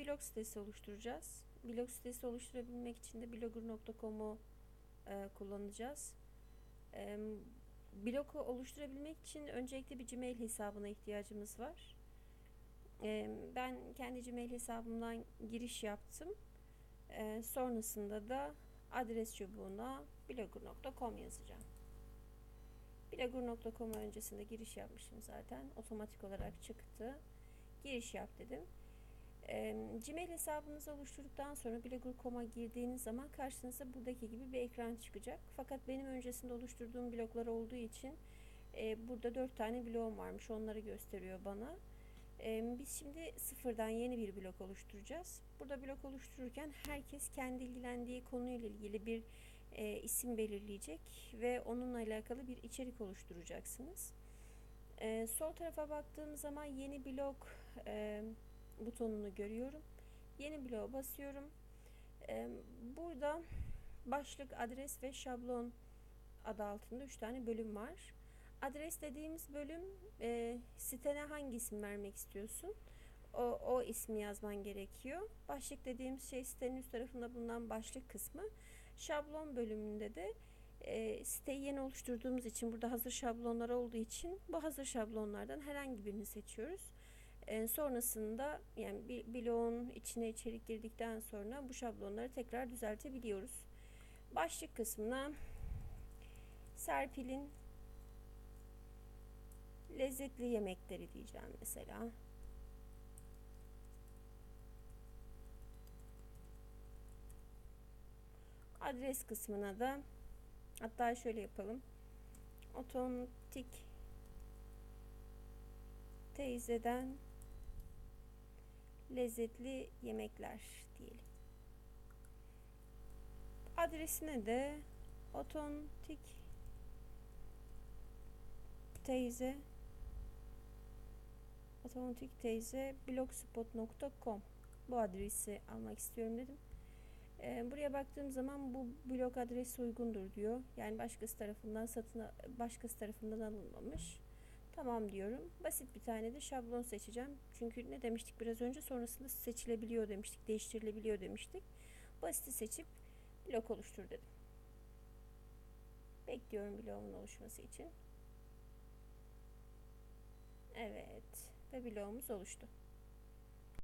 blog sitesi oluşturacağız. Blog sitesi oluşturabilmek için de blogger.com'u e, kullanacağız. E, blogu oluşturabilmek için öncelikle bir Gmail hesabına ihtiyacımız var. E, ben kendi Gmail hesabımdan giriş yaptım. E, sonrasında da adres çubuğuna blogger.com yazacağım. Blogger.com'a öncesinde giriş yapmışım zaten. Otomatik olarak çıktı. Giriş yap dedim. E, Gmail hesabınızı oluşturduktan sonra blogger.com'a girdiğiniz zaman karşınıza buradaki gibi bir ekran çıkacak. Fakat benim öncesinde oluşturduğum bloglar olduğu için e, burada 4 tane blogum varmış. Onları gösteriyor bana. E, biz şimdi sıfırdan yeni bir blog oluşturacağız. Burada blog oluştururken herkes kendi ilgilendiği konuyla ilgili bir e, isim belirleyecek ve onunla alakalı bir içerik oluşturacaksınız. E, sol tarafa baktığım zaman yeni blog e, butonunu görüyorum. Yeni bloğa basıyorum. E, burada başlık, adres ve şablon adı altında 3 tane bölüm var. Adres dediğimiz bölüm e, sitene hangi isim vermek istiyorsun? O, o ismi yazman gerekiyor. Başlık dediğimiz şey sitenin üst tarafında bulunan başlık kısmı. Şablon bölümünde de e, siteyi yeni oluşturduğumuz için burada hazır şablonlar olduğu için bu hazır şablonlardan herhangi birini seçiyoruz. E, sonrasında yani bloğun içine içerik girdikten sonra bu şablonları tekrar düzeltebiliyoruz. Başlık kısmına Serpil'in lezzetli yemekleri diyeceğim mesela. Adres kısmına da hatta şöyle yapalım. Otomatik teyzeden lezzetli yemekler diyelim. Adresine de otomatik teyze otomatik teyze blogspot.com bu adresi almak istiyorum dedim. Ee, buraya baktığım zaman bu blog adresi uygundur diyor. Yani başkası tarafından satın başkası tarafından alınmamış. Tamam diyorum. Basit bir tane de şablon seçeceğim. Çünkü ne demiştik biraz önce sonrasında seçilebiliyor demiştik, değiştirilebiliyor demiştik. Basiti seçip blok oluştur dedim. Bekliyorum bloğumun oluşması için. Evet ve bloğumuz oluştu.